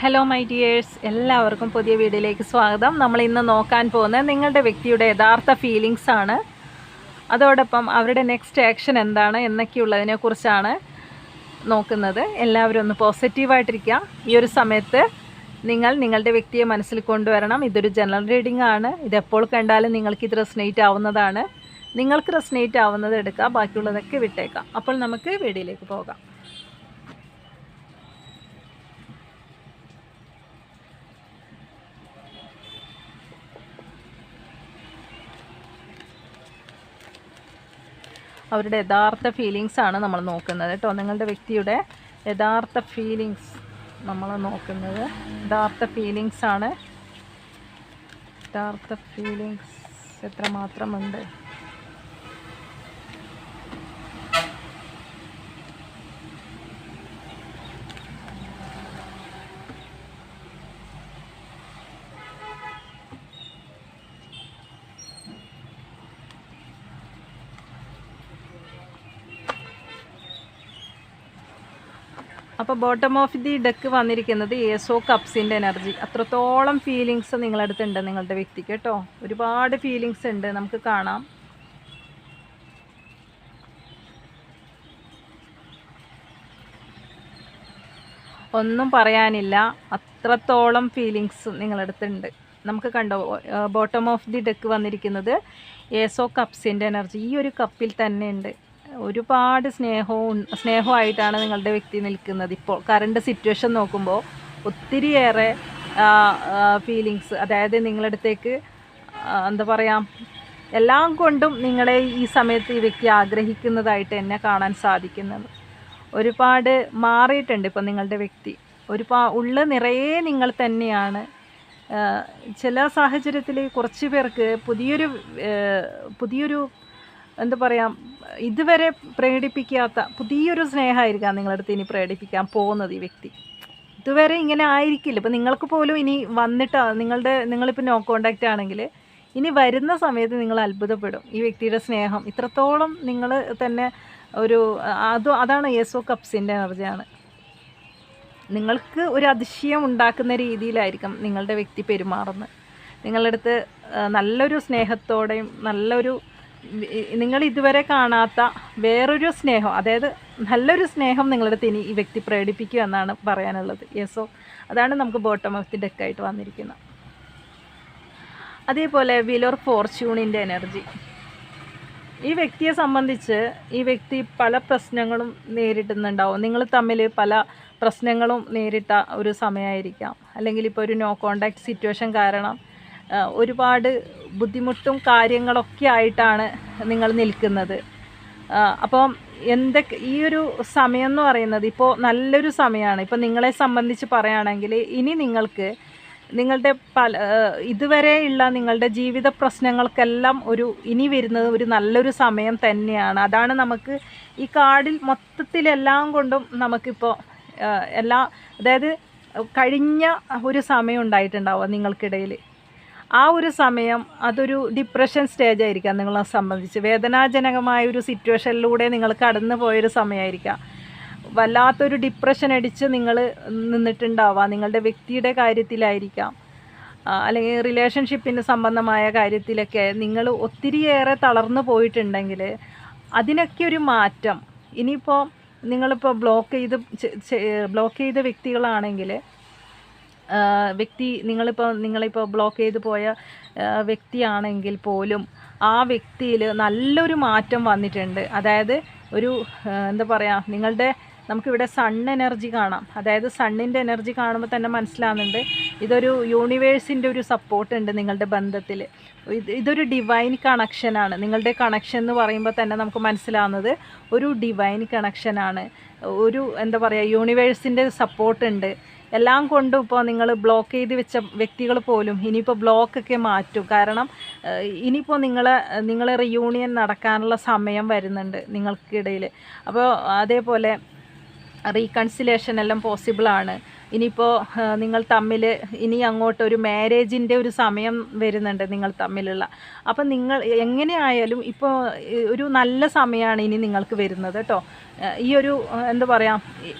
Hello my dears എല്ലാവർക്കും പുതിയ വീഡിയോയിലേക്ക് സ്വാഗതം. നമ്മൾ ഇന്ന് നോക്കാൻ പോകുന്നത് നിങ്ങളുടെ വ്യക്തിയുടെ യഥാർത്ഥ ഫീലിങ്സ് ആണ്. അതോടൊപ്പം അവരുടെ നെക്സ്റ്റ് ആക്ഷൻ എന്താണ് എന്നൊക്കെയുള്ളതിനെ കുറിച്ചാണ് നോക്കുന്നത്. എല്ലാവരും ഒന്ന് പോസിറ്റീവായിട്ടിരിക്കുക ഈ ഒരു സമയത്ത് നിങ്ങൾ നിങ്ങളുടെ വ്യക്തിയെ മനസ്സിൽ കൊണ്ടുവരണം. ഇതൊരു ജനറൽ റീഡിംഗ് ആണ്. ഇതെപ്പോൾ കണ്ടാലും നിങ്ങൾക്ക് ഇത് റെസ്നേറ്റ് ആവുന്നതാണ്. നിങ്ങൾക്ക് റെസ്നേറ്റ് ആവുന്നത് എടുക്കുക ബാക്കിയുള്ളതൊക്കെ വിട്ടേക്കാം. അപ്പോൾ നമുക്ക് വീഡിയോയിലേക്ക് പോകാം. അവരുടെ യഥാർത്ഥ ഫീലിങ്സ് ആണ് നമ്മൾ നോക്കുന്നത് കേട്ടോ. നിങ്ങളുടെ വ്യക്തിയുടെ യഥാർത്ഥ ഫീലിങ്സ് നമ്മൾ നോക്കുന്നത്. യഥാർത്ഥ ഫീലിങ്സ് ആണ്. യഥാർത്ഥ ഫീലിങ്സ് എത്രമാത്രമുണ്ട്? അപ്പോൾ ബോട്ടം ഓഫ് ദി ഡെക്ക് വന്നിരിക്കുന്നത് ഏസോ കപ്സിന്റെ എനർജി അത്രത്തോളം ഫീലിങ്സ് നിങ്ങളടുത്തുണ്ട് നിങ്ങളുടെ വ്യക്തിക്ക് കേട്ടോ. ഒരുപാട് ഫീലിങ്സ് ഉണ്ട്. നമുക്ക് കാണാം. ഒന്നും പറയാനില്ല. അത്രത്തോളം ഫീലിങ്സ് നിങ്ങളടുത്തുണ്ട്. നമുക്ക് കണ്ടോ ബോട്ടം ഓഫ് ദി ഡെക്ക് വന്നിരിക്കുന്നത് ഏസോ കപ്സിന്റെ എനർജി ഈ ഒരു കപ്പിൽ തന്നെ ഉണ്ട്. ഒരുപാട് സ്നേഹവും സ്നേഹമായിട്ടാണ് നിങ്ങളുടെ വ്യക്തി നിൽക്കുന്നത്. ഇപ്പോൾ കറണ്ട് സിറ്റുവേഷൻ നോക്കുമ്പോൾ ഒത്തിരിയേറെ ഫീലിങ്സ് അതായത് നിങ്ങളടുത്തേക്ക് എന്താ പറയുക എല്ലാം കൊണ്ടും നിങ്ങളെ ഈ സമയത്ത് ഈ വ്യക്തി ആഗ്രഹിക്കുന്നതായിട്ട് എന്നെ കാണാൻ സാധിക്കുന്നത്. ഒരുപാട് മാറിയിട്ടുണ്ട് ഇപ്പം നിങ്ങളുടെ വ്യക്തി. ഒരുപാ ഉള്ള നിറയെ നിങ്ങൾ തന്നെയാണ്. ചില സാഹചര്യത്തിൽ കുറച്ച് പേർക്ക് പുതിയൊരു പുതിയൊരു എന്താ പറയുക ഇതുവരെ പ്രകടിപ്പിക്കാത്ത പുതിയൊരു സ്നേഹമായിരിക്കാം നിങ്ങളടുത്ത് ഇനി പ്രകടിപ്പിക്കാൻ പോകുന്നത് ഈ വ്യക്തി. ഇതുവരെ ഇങ്ങനെ ആയിരിക്കില്ല. ഇപ്പം നിങ്ങൾക്ക് പോലും ഇനി വന്നിട്ട് നിങ്ങളുടെ നിങ്ങളിപ്പോൾ നോ കോണ്ടാക്റ്റ് ആണെങ്കിൽ ഇനി വരുന്ന സമയത്ത് നിങ്ങൾ അത്ഭുതപ്പെടും. ഈ വ്യക്തിയുടെ സ്നേഹം. ഇത്രത്തോളം നിങ്ങൾ തന്നെ ഒരു അത് അതാണ് യേസോ കപ്സിന്റെ എനർജിയാണ്. നിങ്ങൾക്ക് ഒരു അതിശയം ഉണ്ടാക്കുന്ന രീതിയിലായിരിക്കും നിങ്ങളുടെ വ്യക്തി പെരുമാറുന്നത്. നിങ്ങളുടെ അടുത്ത് നല്ലൊരു സ്നേഹത്തോടെയും നല്ലൊരു നിങ്ങൾ ഇതുവരെ കാണാത്ത വേറൊരു സ്നേഹം അതായത് നല്ലൊരു സ്നേഹം നിങ്ങളുടെ തിനി ഈ വ്യക്തി പ്രകടിപ്പിക്കുക എന്നാണ് പറയാനുള്ളത്. യെസോ അതാണ് നമുക്ക് ബോട്ടം ഓഫ് ദി ഡെക്കായിട്ട് വന്നിരിക്കുന്നത്. അതേപോലെ വിലോർ ഫോർച്യൂണിന്റെ എനർജി ഈ വ്യക്തിയെ സംബന്ധിച്ച് ഈ വ്യക്തി പല പ്രശ്നങ്ങളും നേരിടുന്നുണ്ടാവും. നിങ്ങൾ തമ്മിൽ പല പ്രശ്നങ്ങളും നേരിട്ട ഒരു സമയമായിരിക്കാം. അല്ലെങ്കിൽ ഇപ്പോൾ ഒരു നോ കോണ്ടാക്ട് സിറ്റുവേഷൻ കാരണം ഒരുപാട് ബുദ്ധിമുട്ടും കാര്യങ്ങളൊക്കെ ആയിട്ടാണ് നിങ്ങൾ നിൽക്കുന്നത്. അപ്പം എന്തൊക്കെ ഈ ഒരു സമയം എന്ന് പറയുന്നത് ഇപ്പോൾ നല്ലൊരു സമയമാണ് ഇപ്പോൾ നിങ്ങളെ സംബന്ധിച്ച് പറയുകയാണെങ്കിൽ ഇനി നിങ്ങൾക്ക് നിങ്ങളുടെ പല ഇതുവരെയുള്ള നിങ്ങളുടെ ജീവിത പ്രശ്നങ്ങൾക്കെല്ലാം ഒരു ഇനി വരുന്നത് ഒരു നല്ലൊരു സമയം തന്നെയാണ്. അതാണ് നമുക്ക് ഈ കാർഡിൽ മൊത്തത്തിലെല്ലാം കൊണ്ടും നമുക്കിപ്പോൾ എല്ലാ അതായത് കഴിഞ്ഞ ഒരു സമയം ഉണ്ടായിട്ടുണ്ടാവുക നിങ്ങൾക്കിടയിൽ. ആ ഒരു സമയം അതൊരു ഡിപ്രഷൻ സ്റ്റേജ് ആയിരിക്കാം നിങ്ങളെ സംബന്ധിച്ച്. വേദനാജനകമായ ഒരു സിറ്റുവേഷനിലൂടെ നിങ്ങൾ കടന്നു പോയൊരു സമയമായിരിക്കാം വല്ലാത്തൊരു ഡിപ്രഷൻ അടിച്ച് നിങ്ങൾ നിന്നിട്ടുണ്ടാവാം. നിങ്ങളുടെ വ്യക്തിയുടെ കാര്യത്തിലായിരിക്കാം. അല്ലെങ്കിൽ റിലേഷൻഷിപ്പിന് സംബന്ധമായ കാര്യത്തിലൊക്കെ നിങ്ങൾ ഒത്തിരിയേറെ തളർന്നു പോയിട്ടുണ്ടെങ്കിൽ അതിനൊക്കെ ഒരു മാറ്റം. ഇനിയിപ്പോൾ നിങ്ങളിപ്പോൾ ബ്ലോക്ക് ചെയ്ത് ബ്ലോക്ക് ചെയ്ത വ്യക്തികളാണെങ്കിൽ വ്യക്തി നിങ്ങളിപ്പോൾ നിങ്ങളിപ്പോൾ ബ്ലോക്ക് ചെയ്ത് പോയ വ്യക്തിയാണെങ്കിൽ പോലും ആ വ്യക്തിയിൽ നല്ലൊരു മാറ്റം വന്നിട്ടുണ്ട്. അതായത് ഒരു എന്താ പറയുക നിങ്ങളുടെ നമുക്കിവിടെ സൺ എനർജി കാണാം. അതായത് സണ്ണിന്റെ എനർജി കാണുമ്പോൾ തന്നെ മനസ്സിലാകുന്നുണ്ട് ഇതൊരു യൂണിവേഴ്സിന്റെ ഒരു സപ്പോർട്ട് ഉണ്ട് നിങ്ങളുടെ ബന്ധത്തിൽ ഇത് ഇതൊരു ഡിവൈൻ കണക്ഷനാണ് നിങ്ങളുടെ കണക്ഷൻ എന്ന് പറയുമ്പോൾ തന്നെ നമുക്ക് മനസ്സിലാവുന്നത് ഒരു ഡിവൈൻ കണക്ഷനാണ് ഒരു എന്താ പറയുക യൂണിവേഴ്സിന്റെ സപ്പോർട്ട് ഉണ്ട്. എല്ലാം കൊണ്ടും ഇപ്പോൾ നിങ്ങൾ ബ്ലോക്ക് ചെയ്ത് വെച്ച വ്യക്തികൾ പോലും ഇനിയിപ്പോൾ ബ്ലോക്കൊക്കെ മാറ്റും. കാരണം ഇനിയിപ്പോൾ നിങ്ങളെ നിങ്ങളെ റിയൂണിയൻ നടക്കാനുള്ള സമയം വരുന്നുണ്ട് നിങ്ങൾക്കിടയിൽ. അപ്പോൾ അതേപോലെ റീകൺസിലേഷൻ എല്ലാം പോസിബിളാണ് ഇനിയിപ്പോൾ നിങ്ങൾ തമ്മിൽ ഇനി അങ്ങോട്ട് ഒരു മാരേജിന്റെ ഒരു സമയം വരുന്നുണ്ട് നിങ്ങൾ തമ്മിലുള്ള. അപ്പം നിങ്ങൾ എങ്ങനെയായാലും ഇപ്പോൾ ഒരു നല്ല സമയമാണ് ഇനി നിങ്ങൾക്ക് വരുന്നത് കേട്ടോ. ഈ ഒരു എന്താ പറയുക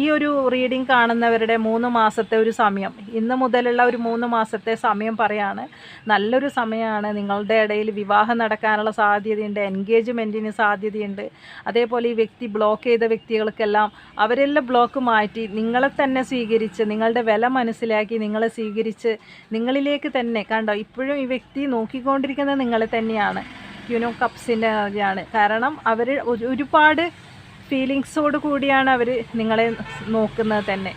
ഈ ഒരു റീഡിംഗ് കാണുന്നവരുടെ മൂന്ന് മാസത്തെ ഒരു സമയം. ഇന്ന് മുതലുള്ള ഒരു മൂന്ന് മാസത്തെ സമയം പറയാണ് നല്ലൊരു സമയമാണ് നിങ്ങളുടെ ഇടയിൽ വിവാഹം നടക്കാനുള്ള സാധ്യതയുണ്ട് എൻഗേജ്മെന്റിന് സാധ്യതയുണ്ട്. അതേപോലെ ഈ വ്യക്തി ബ്ലോക്ക് ചെയ്ത വ്യക്തികൾക്കെല്ലാം അവരെല്ലാം ബ്ലോക്ക് മാറ്റി നിങ്ങളെ തന്നെ സ്വീകരിച്ച് നിങ്ങളുടെ വില മനസ്സിലാക്കി നിങ്ങളെ സ്വീകരിച്ച് നിങ്ങളിലേക്ക് തന്നെ കണ്ടോ ഇപ്പോഴും ഈ വ്യക്തി നോക്കിക്കൊണ്ടിരിക്കുന്നത് നിങ്ങളെ തന്നെയാണ്. യുനോ കപ്സിന്റെ എനർജിയാണ് കാരണം അവർ ഒരുപാട് ഫീലിങ്സോട് കൂടിയാണ് അവർ നിങ്ങളെ നോക്കുന്നത് തന്നെ.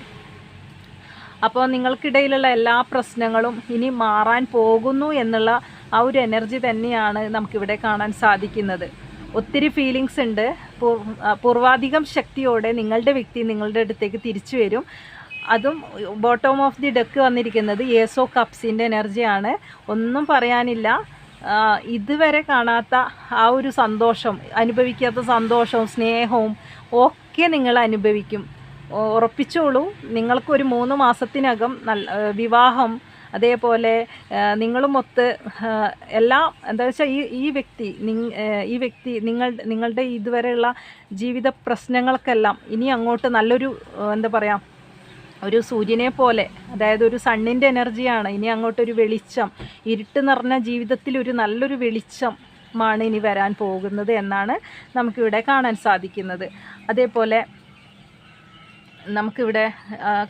അപ്പോൾ നിങ്ങൾക്കിടയിലുള്ള എല്ലാ പ്രശ്നങ്ങളും ഇനി മാറാൻ പോകുന്നു എന്നുള്ള ആ ഒരു എനർജി തന്നെയാണ് നമുക്കിവിടെ കാണാൻ സാധിക്കുന്നത്. ഒത്തിരി ഫീലിങ്സ് ഉണ്ട്. പൂർ- പൂർവാധികം ശക്തിയോടെ നിങ്ങളുടെ വ്യക്തി നിങ്ങളുടെ അടുത്തേക്ക് തിരിച്ചു വരും. അതും ബോട്ടം ഓഫ് ദി ഡെക്ക് വന്നിരിക്കുന്നത് ഏസോ കപ്സിന്റെ എനർജിയാണ് ഒന്നും പറയാനില്ല. ഇതുവരെ കാണാത്ത ആ ഒരു സന്തോഷം അനുഭവിക്കാത്ത സന്തോഷവും സ്നേഹവും ഒക്കെ നിങ്ങൾ അനുഭവിക്കും. ഉറപ്പിച്ചോളൂ. നിങ്ങൾക്കൊരു മൂന്ന് മാസത്തിനകം നല്ല വിവാഹം അതേപോലെ നിങ്ങളും ഒത്ത് എല്ലാ എന്താ വെച്ചാൽ ഈ ഈ വ്യക്തി ഈ വ്യക്തി നിങ്ങൾ നിങ്ങളുടെ ഇതുവരെയുള്ള ജീവിത പ്രശ്നങ്ങൾക്കെല്ലാം ഇനി അങ്ങോട്ട് നല്ലൊരു എന്താ പറയുക ഒരു സൂര്യനെ പോലെ അതായത് ഒരു സണ്ണിന്റെ എനർജിയാണ്. ഇനി അങ്ങോട്ടൊരു വെളിച്ചം ഇരുട്ട് നിറഞ്ഞ ജീവിതത്തിൽ ഒരു നല്ലൊരു വെളിച്ചം മാണ് ഇനി വരാൻ പോകുന്നത് എന്നാണ് നമുക്കിവിടെ കാണാൻ സാധിക്കുന്നത്. അതേപോലെ നമുക്കിവിടെ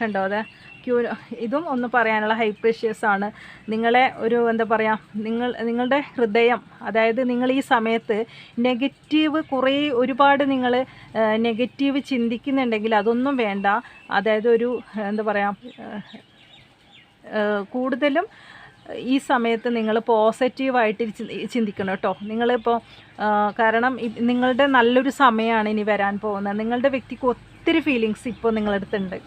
കണ്ടോ അതെ? ക്യൂ ഇതും ഒന്ന് പറയാനുള്ള ഹൈ ആണ്. നിങ്ങളെ ഒരു എന്താ പറയുക നിങ്ങൾ നിങ്ങളുടെ ഹൃദയം അതായത് നിങ്ങൾ ഈ സമയത്ത് നെഗറ്റീവ് കുറേ ഒരുപാട് നിങ്ങൾ നെഗറ്റീവ് ചിന്തിക്കുന്നുണ്ടെങ്കിൽ അതൊന്നും വേണ്ട. അതായത് ഒരു എന്താ പറയുക കൂടുതലും ഈ സമയത്ത് നിങ്ങൾ പോസിറ്റീവായിട്ട് ചിന്തിക്കണം കേട്ടോ. നിങ്ങളിപ്പോൾ കാരണം നിങ്ങളുടെ നല്ലൊരു സമയമാണ് ഇനി വരാൻ പോകുന്നത്. നിങ്ങളുടെ വ്യക്തിക്ക് ഒത്തിരി ഫീലിങ്സ് ഇപ്പോൾ നിങ്ങളടുത്തുണ്ട്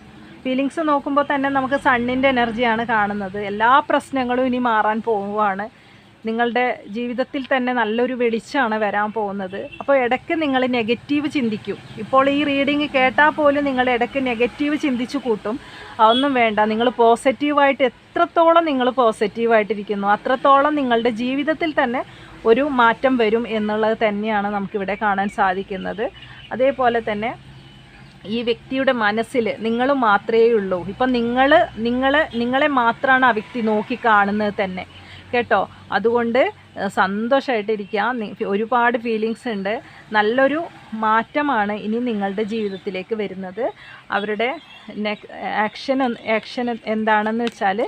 ഫീലിങ്സ് നോക്കുമ്പോൾ തന്നെ നമുക്ക് സണ്ണിന്റെ എനർജിയാണ് കാണുന്നത്. എല്ലാ പ്രശ്നങ്ങളും ഇനി മാറാൻ പോവുകയാണ് നിങ്ങളുടെ ജീവിതത്തിൽ തന്നെ നല്ലൊരു വെളിച്ചമാണ് വരാൻ പോകുന്നത്. അപ്പോൾ ഇടയ്ക്ക് നിങ്ങൾ നെഗറ്റീവ് ചിന്തിക്കും. ഇപ്പോൾ ഈ റീഡിങ് കേട്ടാൽ പോലും നിങ്ങൾ ഇടയ്ക്ക് നെഗറ്റീവ് ചിന്തിച്ചു കൂട്ടും. അതൊന്നും വേണ്ട. നിങ്ങൾ പോസിറ്റീവായിട്ട് എത്രത്തോളം നിങ്ങൾ പോസിറ്റീവായിട്ടിരിക്കുന്നു അത്രത്തോളം നിങ്ങളുടെ ജീവിതത്തിൽ തന്നെ ഒരു മാറ്റം വരും എന്നുള്ളത് തന്നെയാണ് നമുക്കിവിടെ കാണാൻ സാധിക്കുന്നത്. അതേപോലെ തന്നെ ഈ വ്യക്തിയുടെ മനസ്സിൽ നിങ്ങൾ മാത്രമേ ഉള്ളൂ. ഇപ്പം നിങ്ങൾ നിങ്ങൾ നിങ്ങളെ മാത്രമാണ് ആ വ്യക്തി നോക്കി കാണുന്നത് തന്നെ. കേട്ടോ? അതുകൊണ്ട് സന്തോഷമായിട്ടിരിക്കുക ഒരുപാട് ഫീലിങ്സ് ഉണ്ട്. നല്ലൊരു മാറ്റമാണ് ഇനി നിങ്ങളുടെ ജീവിതത്തിലേക്ക് വരുന്നത്. അവരുടെ ആക്ഷൻ ആക്ഷൻ എന്താണെന്ന് വെച്ചാൽ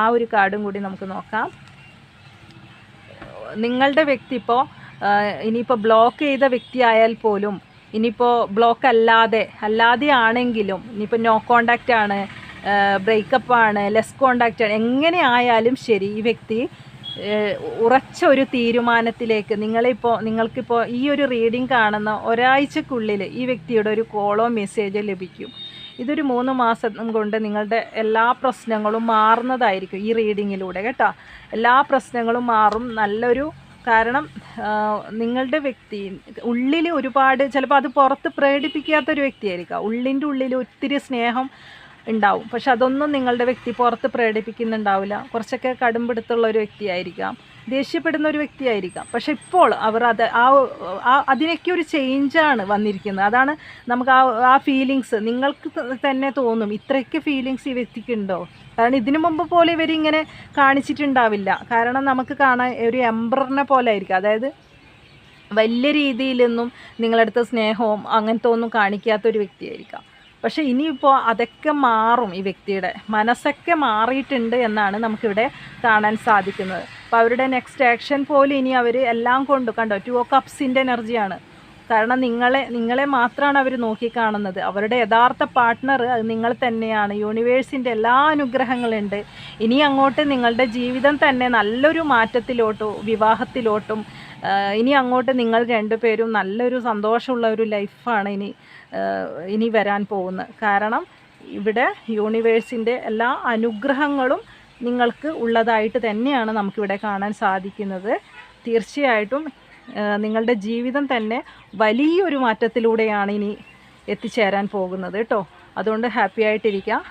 ആ ഒരു കാർഡും കൂടി നമുക്ക് നോക്കാം. നിങ്ങളുടെ വ്യക്തി ഇപ്പോൾ ഇനിയിപ്പോൾ ബ്ലോക്ക് ചെയ്ത വ്യക്തിയായാൽ പോലും ഇനിയിപ്പോൾ ബ്ലോക്ക് അല്ലാതെ അല്ലാതെ ആണെങ്കിലും ഇനിയിപ്പോൾ നോ കോണ്ടാക്റ്റ് ആണ് ബ്രേക്കപ്പ് ആണ് ലെസ് കോണ്ടാക്റ്റ് ആണ് എങ്ങനെ ആയാലും ശരി ഈ വ്യക്തി ഉറച്ച ഒരു തീരുമാനത്തിലേക്ക് നിങ്ങളിപ്പോൾ നിങ്ങൾക്കിപ്പോൾ ഈ ഒരു റീഡിംഗ് കാണുന്ന ഒരാഴ്ചക്കുള്ളിൽ ഈ വ്യക്തിയുടെ ഒരു കോളോ മെസ്സേജോ ലഭിക്കും. ഇതൊരു മൂന്ന് മാസം കൊണ്ട് നിങ്ങളുടെ എല്ലാ പ്രശ്നങ്ങളും മാറുന്നതായിരിക്കും ഈ റീഡിങ്ങിലൂടെ കേട്ടോ? എല്ലാ പ്രശ്നങ്ങളും മാറും നല്ലൊരു കാരണം നിങ്ങളുടെ വ്യക്തി ഉള്ളിൽ ഒരുപാട് ചിലപ്പോൾ അത് പുറത്ത് പ്രകടിപ്പിക്കാത്തൊരു വ്യക്തിയായിരിക്കാം. ഉള്ളിന്റെ ഉള്ളിൽ ഒത്തിരി സ്നേഹം ഉണ്ടാവും. പക്ഷെ അതൊന്നും നിങ്ങളുടെ വ്യക്തി പുറത്ത് പ്രകടിപ്പിക്കുന്നുണ്ടാവില്ല കുറച്ചൊക്കെ കടുംപിടുത്തുള്ള ഒരു വ്യക്തിയായിരിക്കാം. ദേഷ്യപ്പെടുന്ന ഒരു വ്യക്തിയായിരിക്കാം. പക്ഷെ ഇപ്പോൾ അവർ അത് ആ- അതിനൊക്കെ ഒരു ചേഞ്ചാണ് വന്നിരിക്കുന്നത്. അതാണ് നമുക്ക് ആ ആ ഫീലിങ്സ് നിങ്ങൾക്ക് തന്നെ തോന്നും ഇത്രയ്ക്ക് ഫീലിങ്സ് ഈ വ്യക്തിക്കുണ്ടോ കാരണം ഇതിനു മുമ്പ് പോലെ ഇവരിങ്ങനെ കാണിച്ചിട്ടുണ്ടാവില്ല. കാരണം നമുക്ക് കാണാൻ ഒരു എംബ്രറിനെ പോലെ ആയിരിക്കും. അതായത് വലിയ രീതിയിലൊന്നും നിങ്ങളടുത്ത് സ്നേഹവും അങ്ങനത്തെ ഒന്നും കാണിക്കാത്തൊരു വ്യക്തിയായിരിക്കാം. പക്ഷേ ഇനിയിപ്പോൾ അതൊക്കെ മാറും ഈ വ്യക്തിയുടെ. മനസ്സൊക്കെ മാറിയിട്ടുണ്ട് എന്നാണ് നമുക്കിവിടെ കാണാൻ സാധിക്കുന്നത്. അപ്പോൾ അവരുടെ നെക്സ്റ്റ് ആക്ഷൻ പോലും ഇനി അവർ എല്ലാം കൊണ്ട് കണ്ടോ? ടു ഓ കപ്സിന്റെ എനർജിയാണ് കാരണം നിങ്ങളെ നിങ്ങളെ മാത്രമാണ് അവർ നോക്കിക്കാണുന്നത്. അവരുടെ യഥാർത്ഥ പാർട്ട്ണർ അത് നിങ്ങൾ തന്നെയാണ്. യൂണിവേഴ്സിന്റെ എല്ലാ അനുഗ്രഹങ്ങളുണ്ട്. ഇനി അങ്ങോട്ട് നിങ്ങളുടെ ജീവിതം തന്നെ നല്ലൊരു മാറ്റത്തിലോട്ടും വിവാഹത്തിലോട്ടും ഇനി അങ്ങോട്ട് നിങ്ങൾ രണ്ടുപേരും നല്ലൊരു സന്തോഷമുള്ള ഒരു ലൈഫാണ് ഇനി ഇനി വരാൻ പോകുന്നത്. കാരണം ഇവിടെ യൂണിവേഴ്സിന്റെ എല്ലാ അനുഗ്രഹങ്ങളും നിങ്ങൾക്ക് ഉള്ളതായിട്ട് തന്നെയാണ് നമുക്കിവിടെ കാണാൻ സാധിക്കുന്നത്. തീർച്ചയായിട്ടും നിങ്ങളുടെ ജീവിതം തന്നെ വലിയൊരു മാറ്റത്തിലൂടെയാണ് ഇനി എത്തിച്ചേരാൻ പോകുന്നത് കേട്ടോ. അതുകൊണ്ട് ഹാപ്പി ആയിട്ടിരിക്കാം.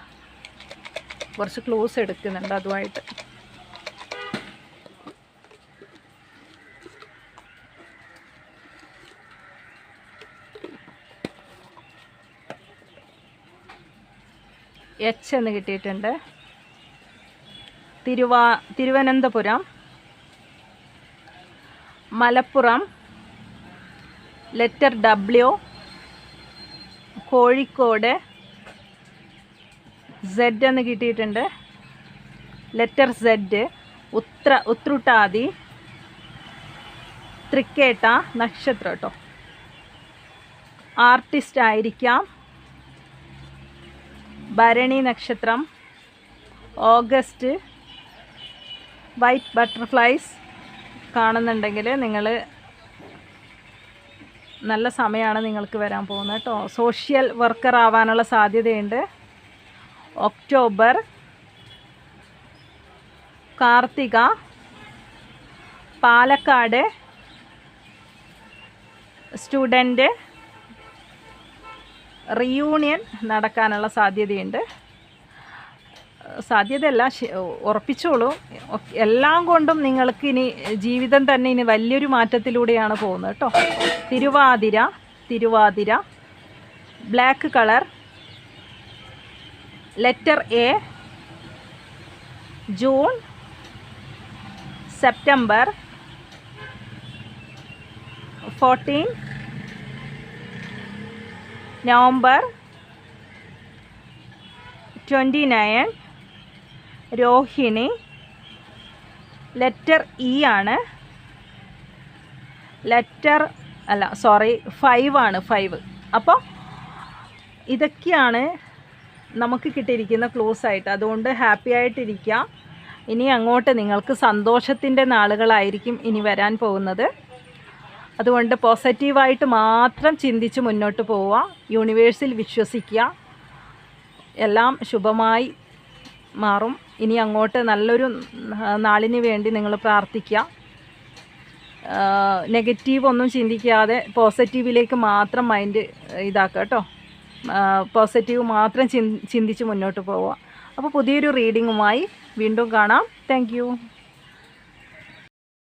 കുറച്ച് ക്ലോസ് എടുക്കുന്നുണ്ട് അതുമായിട്ട്. എച്ച് എന്ന് കിട്ടിയിട്ടുണ്ട്. തിരുവാ Thiruvananthapuram. Malappuram letter W Kozhikode Z എന്ന് കിട്ടിയിട്ടുണ്ട്. ലെറ്റർ സെഡ് ഉത്ര ഉത്രുട്ടാതി തൃക്കേട്ട നക്ഷത്രം കേട്ടോ. ആർട്ടിസ്റ്റ് ആയിരിക്കാം. ഭരണി നക്ഷത്രം ഓഗസ്റ്റ് വൈറ്റ് ബട്ടർഫ്ലൈസ് കാണുന്നുണ്ടെങ്കിൽ നിങ്ങൾ നല്ല സമയമാണ് നിങ്ങൾക്ക് വരാൻ പോകുന്നത് കേട്ടോ. സോഷ്യൽ വർക്കർ ആവാനുള്ള സാധ്യതയുണ്ട്. October Karthika Palakkad student reunion നടക്കാനുള്ള സാധ്യതയുണ്ട്. സാധ്യതയല്ല. ഉറപ്പിച്ചോളൂ. എല്ലാം കൊണ്ടും നിങ്ങൾക്ക് ഇനി ജീവിതം തന്നെ ഇനി വലിയൊരു മാറ്റത്തിലൂടെയാണ് പോകുന്നത് കേട്ടോ Thiruvathira Thiruvathira black colour letter A June September fourteen November twenty nine Rohini. Letter E ആണ്. ലെറ്റർ അല്ല സോറി ഫൈവ് ആണ് ഫൈവ് അപ്പോൾ ഇതൊക്കെയാണ് നമുക്ക് കിട്ടിയിരിക്കുന്ന ക്ലൂസ് ആയിട്ട്. അതുകൊണ്ട് ഹാപ്പി ആയിട്ടിരിക്കുക ഇനി അങ്ങോട്ട് നിങ്ങൾക്ക് സന്തോഷത്തിന്റെ നാളുകളായിരിക്കും ഇനി വരാൻ പോകുന്നത്. അതുകൊണ്ട് പോസിറ്റീവായിട്ട് മാത്രം ചിന്തിച്ച് മുന്നോട്ട് പോവുക. യൂണിവേഴ്സിൽ വിശ്വസിക്കുക. എല്ലാം ശുഭമായി മാറും. ഇനി അങ്ങോട്ട് നല്ലൊരു നാളിന് വേണ്ടി നിങ്ങൾ പ്രാർത്ഥിക്കുക. നെഗറ്റീവ് ഒന്നും ചിന്തിക്കാതെ പോസിറ്റീവിലേക്ക് മാത്രം മൈൻഡ് ഇതാക്കുക കേട്ടോ പോസിറ്റീവ് മാത്രം ചിന്തിച്ച് മുന്നോട്ട് പോവുക. അപ്പോൾ പുതിയൊരു റീഡിങ്ങുമായി വീണ്ടും കാണാം. താങ്ക്